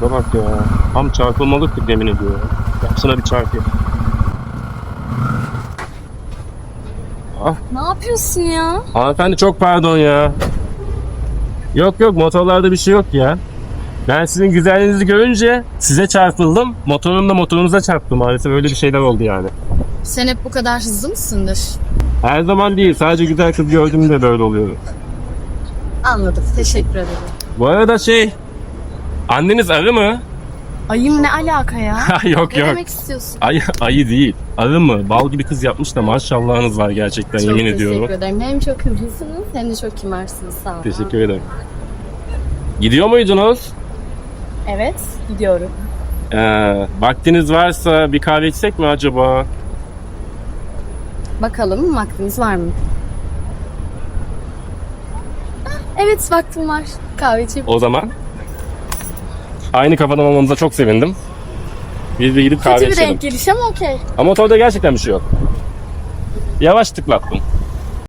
Tipe bak ya. Tam çarpılmalık yemin ediyorum. Yapsana bir çarpı. Ne yapıyorsun ya? Hanımefendi çok pardon ya. Yok yok motorlarda bir şey yok ya. Ben sizin güzelliğinizi görünce size çarpıldım. Motorumla motorunuza çarptım maalesef öyle bir şeyler oldu yani. Sen hep bu kadar hızlı mısındır? Her zaman değil sadece güzel kız gördüğümde böyle oluyor. Anladım. Teşekkür ederim. Bu arada şey anneniz arı mı? Ayım ne alaka ya? yok ne yok. demek istiyorsun? Ayı, ayı değil. Arı mı? Bal gibi kız yapmış da maşallahınız var gerçekten çok yemin teşekkür ediyorum. ederim. Hem çok hızlısınız hem de çok kimarsınız. Sağ olun. Teşekkür ederim. Gidiyor muydunuz? Evet, gidiyorum. Ee, vaktiniz varsa bir kahve içsek mi acaba? Bakalım vaktiniz var mı? Ah, Evet vaktim var. Kahve içip. O zaman aynı kafadan olmamıza çok sevindim. Biz bir gidip kahve Kötü bir içelim. renk geliş ama okey. Ama motorda gerçekten bir şey yok. Yavaş tıklattım.